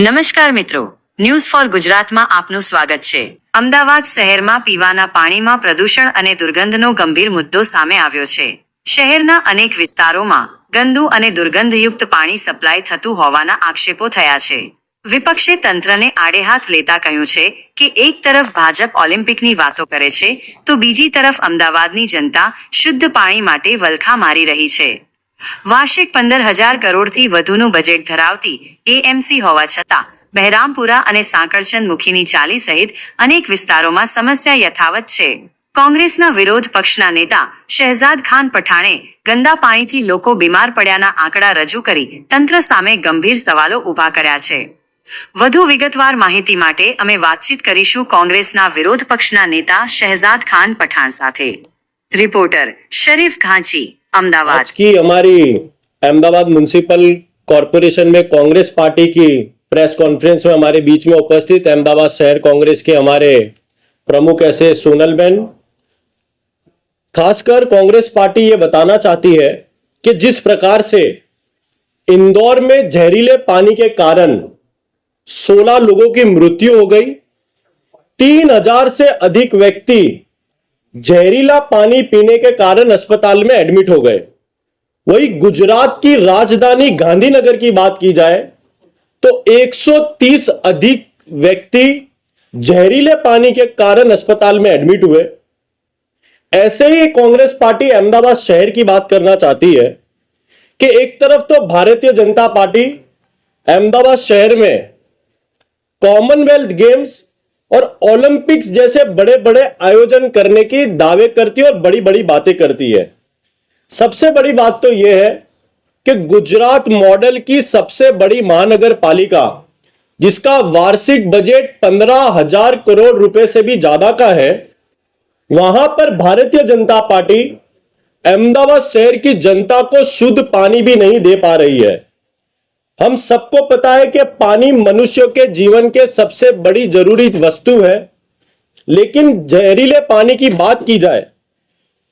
નમસ્કાર મિત્રો. News for ગુજરાતમાં આપનું સ્વાગત છે. અમદાવાદ શહેરમાં પીવાના પાણીમાં પ્રદૂષણ અને દુર્ગંધનો ગંભીર મુદ્દો સામે આવ્યો છે. શહેરના અનેક વિસ્તારોમાં ગંદુ અને દુર્ગંધયુક્ત પાણી સપ્લાય થતું હોવાના આક્ષેપો થયા છે. વિપક્ષે તંત્રને આડે હાથ લેતા કહ્યું છે કે એક તરફ ભાજપ ઓલિમ્પિકની વાતો કરે છે, તો બીજી તરફ અમદાવાદની જનતા શુદ્ધ પાણી માટે વલખા મારી રહી છે. વાર્ષિક પંદર હજાર કરોડથી વધુનું બજેટ ધરાવતી એએમસી હોવા છતાં, બહેરામપુરા અને સાંકળચંદ મુખીની ચાલી સહિત અનેક વિસ્તારોમાં સમસ્યા યથાવત છે. કોંગ્રેસના વિરોધ પક્ષના નેતા શહેજાદ ખાન પઠાણે ગંદા પાણીથી લોકો બીમાર પડ્યાના આંકડા રજૂ કરી તંત્ર સામે ગંભીર સવાલો ઊભા કર્યા છે. વધુ વિગતવાર માહિતી માટે અમે વાતચીત કરીશું કોંગ્રેસના વિરોધ પક્ષના નેતા શહેજાદ ખાન પઠાણ સાથે. રિપોર્ટર શરીફ ઘાંચી. अहमदाबाद। की हमारी अहमदाबाद म्यूनिसिपल कॉरपोरेशन में कांग्रेस पार्टी की प्रेस कॉन्फ्रेंस में हमारे बीच में उपस्थित अहमदाबाद शहर कांग्रेस के हमारे प्रमुख ऐसे सोनल बेन। खासकर कांग्रेस पार्टी ये बताना चाहती है कि जिस प्रकार से इंदौर में जहरीले पानी के कारण 16 लोगों की मृत्यु हो गई 3000 से अधिक व्यक्ति जहरीला पानी पीने के कारण अस्पताल में एडमिट हो गए। वही गुजरात की राजधानी गांधीनगर की बात की जाए तो 130 अधिक व्यक्ति जहरीले पानी के कारण अस्पताल में एडमिट हुए। ऐसे ही कांग्रेस पार्टी अहमदाबाद शहर की बात करना चाहती है कि एक तरफ़ तो भारतीय जनता पार्टी अहमदाबाद शहर में कॉमनवेल्थ गेम्स और ओलंपिक्स जैसे बड़े बड़े आयोजन करने की दावे करती है और बड़ी बड़ी बातें करती है। सबसे बड़ी बात तो यह है कि गुजरात मॉडल की सबसे बड़ी महानगर पालिका जिसका वार्षिक बजट पंद्रह हज़ार करोड़ रुपए से भी ज़्यादा का है, वहाँ पर भारतीय जनता पार्टी अहमदाबाद शहर की जनता को शुद्ध पानी भी नहीं दे पा रही है। हम सबको पता है कि पानी मनुष्य के जीवन के सबसे बड़ी ज़रूरी वस्तु है। लेकिन जहरीले पानी की बात की जाए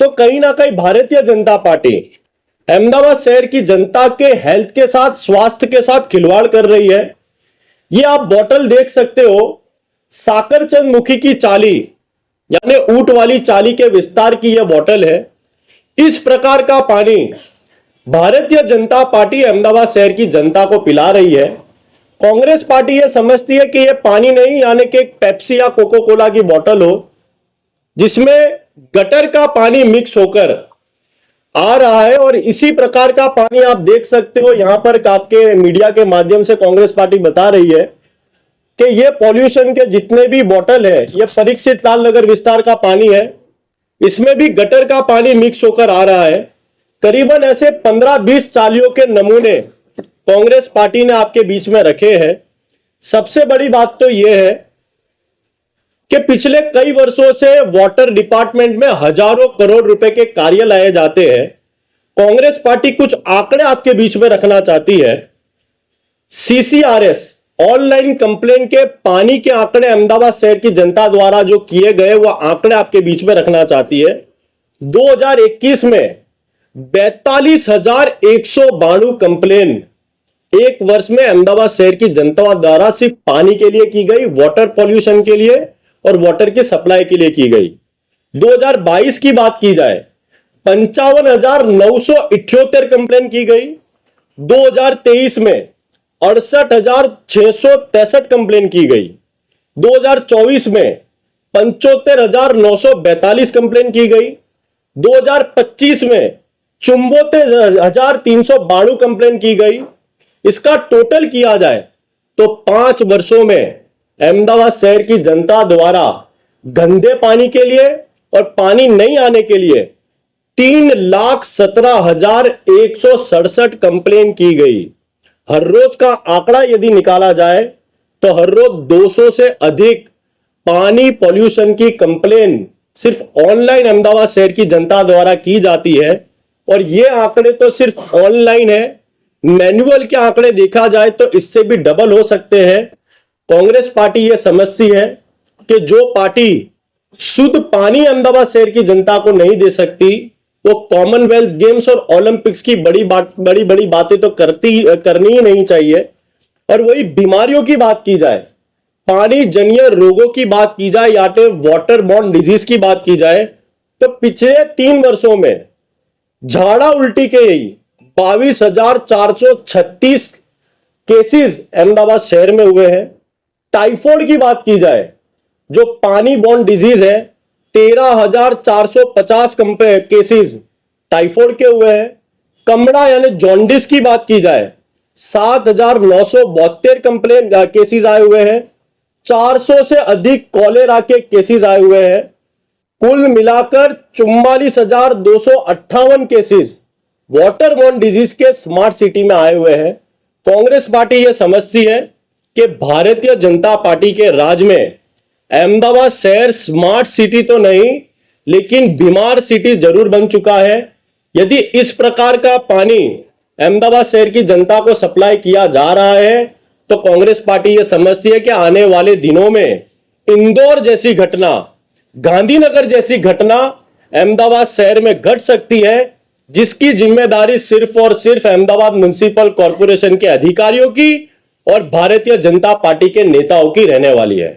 तो कहीं ना कहीं भारतीय जनता पार्टी अहमदाबाद शहर की जनता के हेल्थ के साथ, स्वास्थ्य के साथ खिलवाड़ कर रही है। ये आप बोतल देख सकते हो, साकरचंद मुखी की चाली, यानी ऊट वाली चाली के विस्तार की यह बोतल है। इस प्रकार का पानी भारतीय जनता पार्टी अहमदाबाद शहर की जनता को पिला रही है। कांग्रेस पार्टी यह समझती है कि यह पानी नहीं, यानी कि एक पेप्सी या कोको कोला की बोतल हो, जिसमें गटर का पानी मिक्स होकर आ रहा है और इसी प्रकार का पानी आप देख सकते हो, यहाँ पर आपके मीडिया के माध्यम से कांग्रेस पार्टी बता रही है कि ये पॉल्यूशन के जितने भी बोतल है, ये परीक्षित लाल नगर विस्तार का पानी है, इसमें भी गटर का पानी मिक्स होकर आ रहा है। करीबन ऐसे 15-20 चालियों के नमूने कांग्रेस पार्टी ने आपके बीच में रखे हैं। सबसे बड़ी बात तो यह है कि पिछले कई वर्षों से वाटर डिपार्टमेंट में हज़ारों करोड़ रुपए के कार्य लाए जाते हैं। कांग्रेस पार्टी कुछ आंकड़े आपके बीच में रखना चाहती है। सीसीआरएस ऑनलाइन कंप्लेन के पानी के आंकड़े अहमदाबाद शहर की जनता द्वारा जो किए गए वह आंकड़े आपके बीच में रखना चाहती है। 2021 में बैतालीस हज़ार एक सौ बाणु कंप्लेन। एक वर्ष में अहमदाबाद शहर की जनता द्वारा सिर्फ़ पानी के लिए की गई वाटर पॉल्यूशन के लिए और वाटर की सप्लाई के लिए की गई। 2022 की बात की जाए, पंचावन हज़ार नौ सौ इठ्योतर कंप्लेन की गई। 2023 में अड़सठ हज़ार छह सौ तिरसठ कंप्लेन की गई। 2024 में पंचोत्तर हज़ार नौ सौ बैतालीस कंप्लेन की गई। 2025 में चुंबोत्तर हज़ार तीन सौ बाणु कंप्लेन की गई। इसका टोटल किया जाए तो पाँच वर्षों में अहमदाबाद शहर की जनता द्वारा गंदे पानी के लिए और पानी नहीं आने के लिए तीन लाख सत्रह हज़ार एक सौ सड़सठ कंप्लेन की गई। हर रोज का आंकड़ा यदि निकाला जाए तो हर रोज 200 से अधिक पानी पॉल्यूशन की कंप्लेन सिर्फ़ ऑनलाइन अहमदाबाद शहर की जनता द्वारा की जाती है। और ये आंकड़े तो सिर्फ़ ऑनलाइन है। मैनुअल के आंकड़े देखा जाए तो इससे भी डबल हो सकते हैं। कांग्रेस पार्टी ये समझती है कि जो पार्टी शुद्ध पानी अहमदाबाद शहर की जनता को नहीं दे सकती, वो कॉमनवेल्थ गेम्स और ओलंपिक्स की बड़ी बात, बड़ी बड़ी बातें तो करती, करनी ही नहीं चाहिए। और वही बीमारियों की बात की जाए पानी जन्य रोगों की बात की जाए या फिर वाटर बॉर्न डिज़ीज़ की बात की जाए तो पिछले तीन वर्षों में झाड़ा उल्टी के ही बाईस हज़ार चार सौ छत्तीस केसेस अहमदाबाद शहर में हुए हैं। टाइफॉइड की बात की जाए, जो पानी बॉर्न डिज़ीज़ है, तेरह हज़ार चार सौ पचास केसेस टाइफॉइड के हुए हैं। कमड़ा यानी जॉन्डिस की बात की जाए, सात हज़ार नौ सौ बहत्तर कंप्लेन केसेज आए हुए हैं। 400 से अधिक कॉलेरा के केसेस आए हुए हैं। कुल मिलाकर चुम्बालीस हज़ार दो सौ अट्ठावन केसेस वाटर बॉर्न डिज़ीज़ के स्मार्ट सिटी में आए हुए हैं। कांग्रेस पार्टी यह समझती है कि भारतीय जनता पार्टी के राज में अहमदाबाद शहर स्मार्ट सिटी तो नहीं, लेकिन बीमार सिटी ज़रूर बन चुका है। यदि इस प्रकार का पानी अहमदाबाद शहर की जनता को सप्लाई किया जा रहा है तो कांग्रेस पार्टी यह समझती है कि आने वाले दिनों में इंदौर जैसी घटना गांधीनगर जैसी घटना अहमदाबाद शहर में घट सकती है जिसकी ज़िम्मेदारी सिर्फ़ और सिर्फ़ अहमदाबाद म्युनिसिपल कॉरपोरेशन के अधिकारियों की और भारतीय जनता पार्टी के नेताओं की रहने वाली है।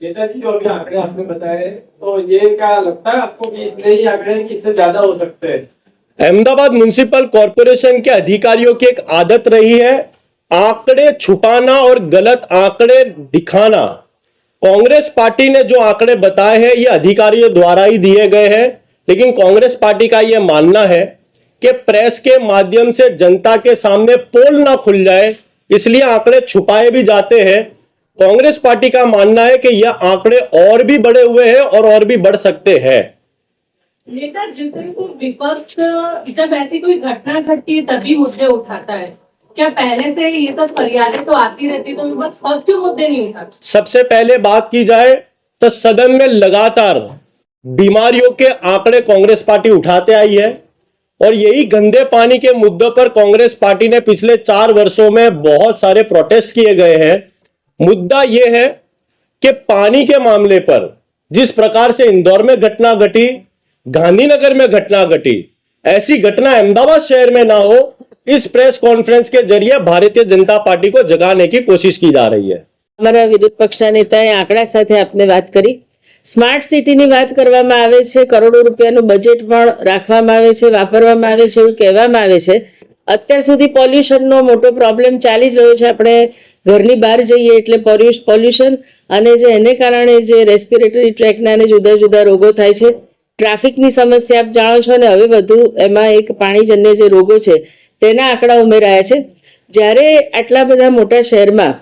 नेताजी जो अभी आंकड़े आपने बताए? तो ये क्या लगता है आपको कि इतने ही आंकड़े इससे ज़्यादा हो सकते हैं? अहमदाबाद म्युनिसिपल कॉरपोरेशन के अधिकारियों की एक आदत रही है आंकड़े छुपाना और गलत आंकड़े दिखाना। कांग्रेस पार्टी ने जो आंकड़े बताए हैं, ये अधिकारियों द्वारा ही दिए गए हैं। लेकिन कांग्रेस पार्टी का यह मानना है कि प्रेस के माध्यम से जनता के सामने पोल ना खुल जाए, इसलिए आंकड़े छुपाए भी जाते हैं। कांग्रेस पार्टी का मानना है कि यह आंकड़े और भी बढ़े हुए हैं और और भी बढ़ सकते हैं। नेता, जिस दिन को विपक्ष, जब ऐसी कोई घटना घटती है तभी मुद्दे उठाता है। क्या पहले से ये तो फरियादें तो आती रहती तो खुद क्यों मुद्दे नहीं उठाता? सबसे पहले बात की जाए तो सदन में लगातार बीमारियों के आंकड़े कांग्रेस पार्टी उठाते आई है और यही गंदे पानी के मुद्दों पर कांग्रेस पार्टी ने पिछले चार वर्षों में बहुत सारे प्रोटेस्ट किए गए हैं। मुद्दा यह है कि पानी के मामले पर जिस प्रकार से इंदौर में घटना घटी, गांधीनगर में घटना घटी, ऐसी घटना अहमदाबाद शहर में ना हो इस प्रेस कॉन्फ्रेंस के जरिए भारतीय जनता पार्टी को जगाने की कोशिश की जा रही है અમારા વિરોધ પક્ષના નેતાએ આંકડા સાથે આપને વાત કરી સ્માર્ટ સિટીની વાત કરવામાં આવે છે કરોડો રૂપિયાનું બજેટ પણ રાખવામાં આવે છે વાપરવામાં આવે છે એવું કહેવામાં આવે છે અત્યાર સુધી પોલ્યુશનનો મોટો પ્રોબ્લેમ ચાલી જ રહ્યો છે આપણે ઘરની બહાર જઈએ એટલે પોલ્યુશન અને જે એને કારણે જે રેસ્પિરેટરી ટ્રેકના અને જુદા જુદા રોગો થાય છે ટ્રાફિકની સમસ્યા આપ જાણો છો અને હવે વધુ એમાં એક પાણીજન્ય જે રોગો છે તેના આંકડા ઉમેરાયા છે. જ્યારે આટલા બધા મોટા શહેરમાં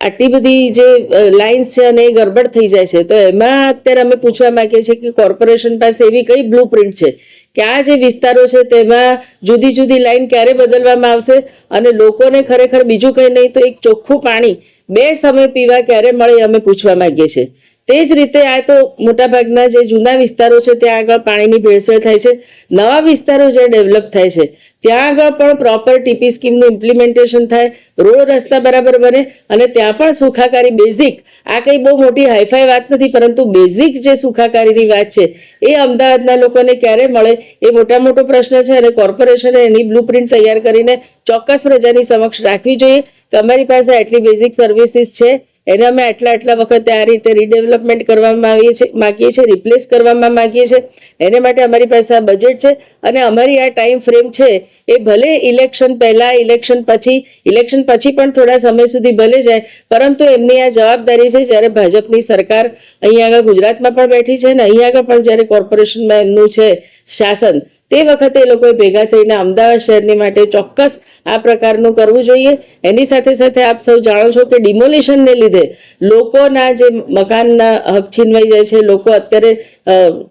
આટલી બધી જે લાઇન્સ છે અને એ ગરબડ થઈ જાય છે, તો એમાં અત્યારે અમે પૂછવા માંગીએ છીએ કે કોર્પોરેશન પાસે એવી કઈ બ્લુ છે કે આ જે વિસ્તારો છે તેમાં જુદી જુદી લાઇન ક્યારે બદલવામાં આવશે અને લોકોને ખરેખર બીજું કંઈ નહીં તો એક ચોખ્ખું પાણી બે સમય પીવા ક્યારે મળે અમે પૂછવા માંગીએ છીએ. તે જ રીતે આ તો મોટાભાગના જે જૂના વિસ્તારો છે, ત્યાં આગળ પાણીની ભેળસેળ થાય છે. નવા વિસ્તારો જે ડેવલપ થાય છે, ત્યાં આગળ પણ પ્રોપર ટીપી સ્કીમનું ઇમ્પ્લિમેન્ટેશન થાય, રોડ રસ્તા બરાબર બને અને ત્યાં પણ સુખાકારી બેઝિક આ કંઈ બહુ મોટી હાઈફાઈ વાત નથી, પરંતુ બેઝિક જે સુખાકારીની વાત છે, એ અમદાવાદના લોકોને ક્યારે મળે એ મોટા મોટો પ્રશ્ન છે અને કોર્પોરેશને એની બ્લુપ્રિન્ટ તૈયાર કરીને ચોક્કસ પ્રજાની સમક્ષ રાખવી જોઈએ કે અમારી પાસે આટલી બેઝિક સર્વિસીસ છે એને અમે આટલા આટલા વખતે આ રીતે રીડેવલપમેન્ટ કરવામાં આવીએ છીએ, માગીએ છીએ રિપ્લેસ કરવામાં માગીએ છીએ. એને માટે અમારી પાસે આ બજેટ છે અને અમારી આ ટાઈમ ફ્રેમ છે એ ભલે ઇલેક્શન પહેલાં ઇલેક્શન પછી ઇલેક્શન પછી પણ થોડા સમય સુધી ભલે જાય, પરંતુ એમની આ જવાબદારી છે જ્યારે ભાજપની સરકાર અહીંયા આગળ ગુજરાતમાં પણ બેઠી છે અને અહીંયા આગળ પણ જ્યારે કોર્પોરેશનમાં એમનું છે શાસન તે વખતે એ લોકોએ ભેગા થઈને અમદાવાદ શહેરની માટે ચોક્કસ આ પ્રકારનું કરવું જોઈએ. એની સાથે સાથે આપ સૌ જાણો છો કે ડિમોલિશનને લીધે લોકોના જે મકાનના હક છીનવાઈ જાય છે. લોકો અત્યારે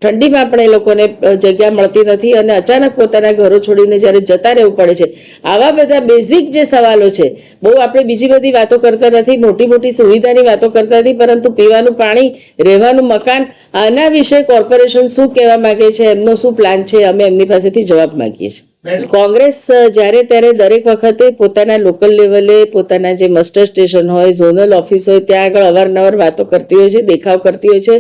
ઠંડીમાં પણ એ લોકોને જગ્યા મળતી નથી અને અચાનક પોતાના ઘરો છોડીને જ્યારે જતા રહેવું પડે છે. આવા બધા બેઝિક જે સવાલો છે, બહુ આપણે બીજી બધી વાતો કરતા નથી, મોટી મોટી સુવિધાની વાતો કરતા નથી, પરંતુ પીવાનું પાણી, રહેવાનું મકાન, આના વિશે કોર્પોરેશન શું કહેવા માંગે છે, એમનો શું પ્લાન છે, અમે એમની પાસેથી જવાબ માંગીએ છીએ. કોંગ્રેસ જ્યારે ત્યારે દરેક વખતે પોતાના લોકલ લેવલે પોતાના જે મસ્ટર સ્ટેશન હોય ઝોનલ ઓફિસ હોય ત્યાં આગળ અવારનવાર વાતો કરતી હોય છે દેખાવ કરતી હોય છે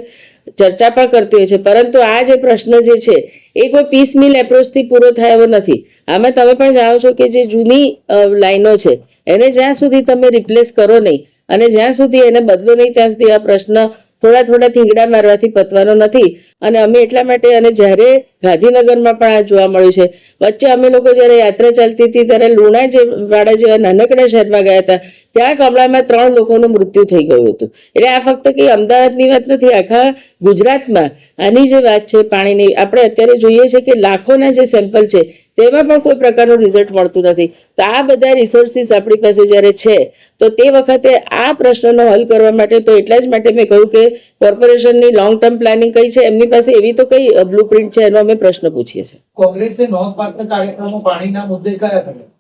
ચર્ચા પણ કરતી હોય છે. પરંતુ આ જે પ્રશ્ન જે છે એ કોઈ પીસ મિલ એપ્રોચથી પૂરો થયો નથી. આમાં તમે પણ જાણો છો કે જે જૂની લાઈનો છે એને જ્યાં સુધી તમે રિપ્લેસ કરો નહીં અને જ્યાં સુધી એને બદલો નહીં ત્યાં સુધી આ પ્રશ્ન થોડા થોડા થીંગડા મારવાથી પતવાનો નથી. અને અમે એટલા માટે, અને જ્યારે ગાંધીનગરમાં પણ આ જોવા મળ્યું છે. વચ્ચે અમે લોકો જ્યારે યાત્રા ચાલતી હતી, ત્યારે લુણા જે, વાડા જેવા નાનકડા શહેરમાં ગયા હતા, ત્યાં કમળામાં ત્રણ લોકોનું મૃત્યુ થઈ ગયું હતું. એટલે આ ફક્ત કંઈ અમદાવાદની વાત નથી, આખા ગુજરાતમાં આની જે વાત છે, પાણીની, આપણે અત્યારે જોઈએ છે કે લાખોના જે સેમ્પલ છે તેમાં પણ કોઈ પ્રકારનું રિઝલ્ટ મળતું નથી. તો આ બધા રિસોર્સિસ આપણી પાસે જ્યારે છે તો તે વખતે આ પ્રશ્નનો હલ કરવા માટે તો એટલા જ માટે મેં કહ્યું કે કોર્પોરેશનની લોંગ ટર્મ પ્લાનિંગ કઈ છે એમની પાસે એવી તો કઈ બ્લુ પ્રિન્ટ છે એનો અમે પ્રશ્ન પૂછીએ છીએ. કોંગ્રેસે નોંધપાત્ર કાર્યક્રમો પાણીના મુદ્દે કયા કર્યા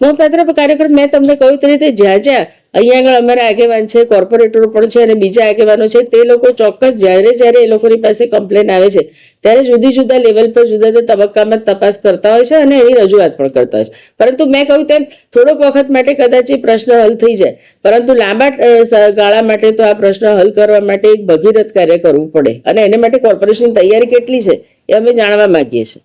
નોંધપાત્ર કાર્યક્રમ મેં તમને કહ્યું તે રીતે જ્યાં જ્યાં અહીંયા આગળ અમારા આગેવાન છે કોર્પોરેટરો પણ છે અને બીજા આગેવાનો છે, તે લોકો ચોક્કસ જ્યારે જ્યારે એ લોકોની પાસે કમ્પ્લેન આવે છે, ત્યારે જુદી જુદા લેવલ પર જુદા જુદા તબક્કામાં તપાસ કરતા હોય છે અને એની રજૂઆત પણ કરતા હોય છે. પરંતુ મેં કહ્યું તેમ, થોડોક વખત માટે કદાચ એ પ્રશ્ન હલ થઈ જાય, પરંતુ લાંબા ગાળા માટે તો આ પ્રશ્ન હલ કરવા માટે એક ભગીરથ કાર્ય કરવું પડે અને એને માટે કોર્પોરેશનની તૈયારી કેટલી છે, એ અમે જાણવા માંગીએ છીએ.